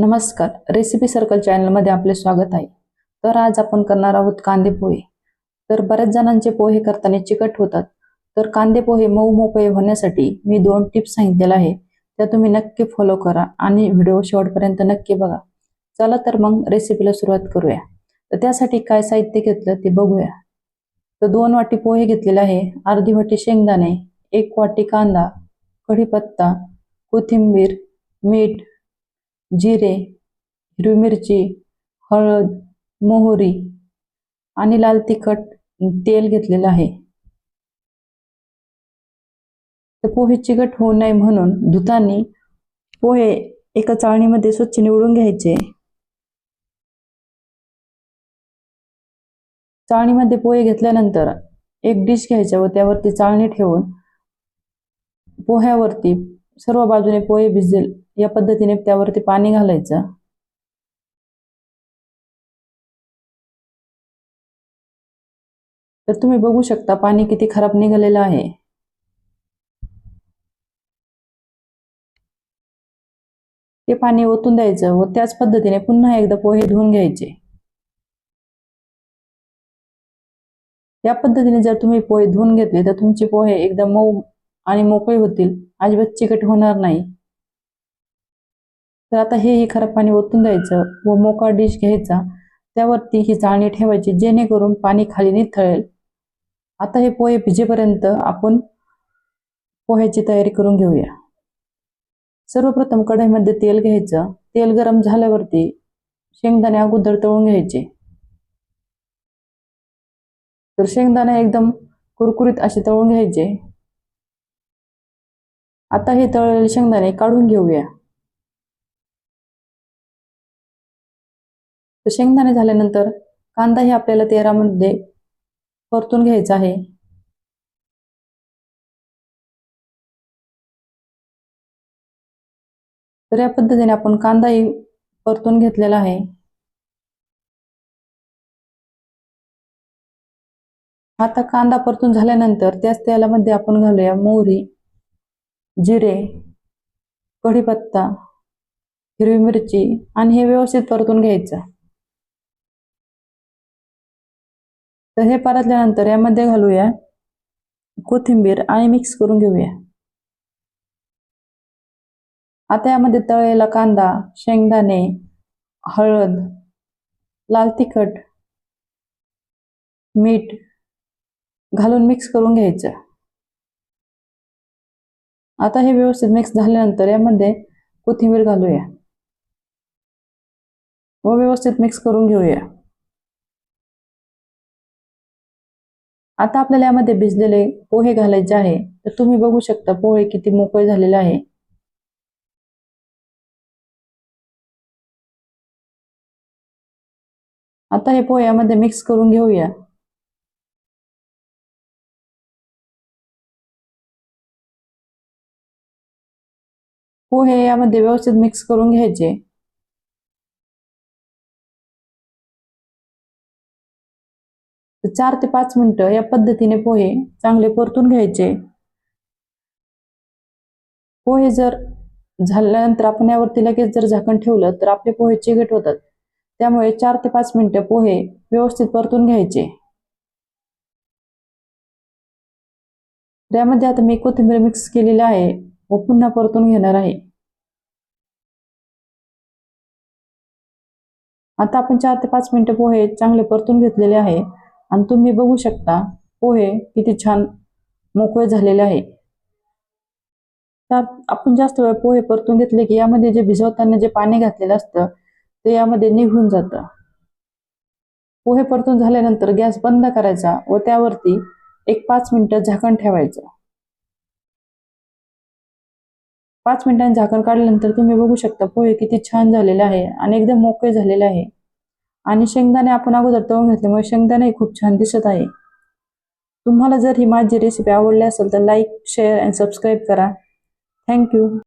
नमस्कार. Recipe circle चॅनलमध्ये आपले स्वागत आहे. तर आज आपण करणार आहोत कांदे पोहे. तर बऱ्याच जणांचे पोहे करताना चिकट होतात. तर कांदे पोहे मऊ मोकळे होण्यासाठी मी दोन टिप्स सांगितलेल्या आहे. त्या तुम्ही नक्की फॉलो करा आणि व्हिडिओ शेवटपर्यंत नक्की बघा. चला तर मग रेसिपीला सुरुवात करूया. तर त्यासाठी काय साहित्य घेतलं ते बघूया. तर दोन वाटी पोहे घेतलेले आहे. अर्धी वाटी शेंगदाणे एक वाटी कांदा कढीपत्ता कोथिंबीर मीठ जिरे हिरवी मिरची हळद मोहरी आणि लाल तिखट तेल घेतलेलं आहे. तर पोहे चिकट होऊ नये म्हणून धुतानी पोहे एका चाळणीमध्ये स्वच्छ निवडून घ्यायचे. चाळणीमध्ये पोहे घेतल्यानंतर एक डिश घ्यायच्या व त्यावरती चाळणी ठेवून पोह्यावरती सर्व बाजूने पोहे भिजेल या पद्धतीने त्यावरती पाणी घालायचं. तर तुम्ही बघू शकता पाणी किती खराब निघालेलं आहे. ते पाणी ओतून द्यायचं व त्याच पद्धतीने पुन्हा एकदा पोहे धुवून घ्यायचे. या पद्धतीने जर तुम्ही पोहे धुवून घेतले तर तुमचे पोहे एकदम मऊ आणि मोकळे होतील. अजिबात चिकट होणार नाही. तर आता हे खराब पाणी ओतून द्यायचं व मोका डिश घ्यायचा. त्यावरती ही चाळणी ठेवायची जेणेकरून पाणी खाली निथळेल. आता हे पोहे भिजेपर्यंत आपण पोह्याची तयारी करून घेऊया. सर्वप्रथम कढईमध्ये तेल घ्यायचं. तेल गरम झाल्यावरती शेंगदाणे अगोदर तळून घ्यायचे. तर शेंगदाणे एकदम कुरकुरीत असे तळून घ्यायचे. आता हे तळलेले शेंगदाणे काढून घेऊया. तर शेंगदाणे झाल्यानंतर कांदा हे आपल्याला तेलामध्ये परतून घ्यायचा आहे. तर या पद्धतीने आपण कांदाही परतून घेतलेला आहे. आता कांदा परतून झाल्यानंतर त्याच तेलामध्ये आपण घालूया मोहरी जिरे कढीपत्ता हिरवी मिरची आणि हे व्यवस्थित परतून घ्यायचं. तर हे परतल्यानंतर यामध्ये घालूया कोथिंबीर आणि मिक्स करून घेऊया. आता यामध्ये तळलेला कांदा शेंगदाणे हळद लाल तिखट मीठ घालून मिक्स करून घ्यायचं. आता हे व्यवस्थित मिक्स झाल्यानंतर यामध्ये कोथिंबीर घालूया. व व्यवस्थित मिक्स करून घेऊया. आता आपल्याला यामध्ये भिजलेले पोहे घालायचे आहे. तर तुम्ही बघू शकता पोहे किती मोकळे झालेले आहे. आता हे पोहे यामध्ये मिक्स करून घेऊया. पोहे यामध्ये व्यवस्थित मिक्स करून घ्यायचे. चार ते पाच मिनिटं या पद्धतीने पोहे चांगले परतून घ्यायचे. पोहे जर झाल्यानंतर आपण यावरती लगेच जर झाकण ठेवलं तर आपले पोहे चिकट होतात. त्यामुळे चार ते पाच मिनिटं पोहे व्यवस्थित परतून घ्यायचे. त्यामध्ये आता मी कोथिंबीर मिक्स केलेली आहे व पुन्हा परतून घेणार आहे. आता आपण चार ते पाच मिनिटं पोहे चांगले परतून घेतलेले आहे. आणि तुम्ही बघू शकता पोहे किती छान मोकळे झालेले आहे. तर आपण जास्त वेळ पोहे परतून घेतले की यामध्ये जे भिजवताना जे पाणी घातलेलं असतं ते यामध्ये निघून जातं. पोहे परतून झाल्यानंतर गॅस बंद करायचा व त्यावरती एक पाच मिनिटं झाकण ठेवायचं. पाच मिनिटांनी झाकण काढल्यानंतर तुम्ही बघू शकता पोहे किती छान झालेले आहे आणि एकदम मोकळे झालेले आहे. आणि शेंगदाणे आपण अगोदर तळून घेतल्यामुळे शेंगदाणे खूप छान दिसत आहे. तुम्हाला जर ही माझी रेसिपी आवडली असेल तर लाईक शेअर अँड सबस्क्राईब करा. Thank you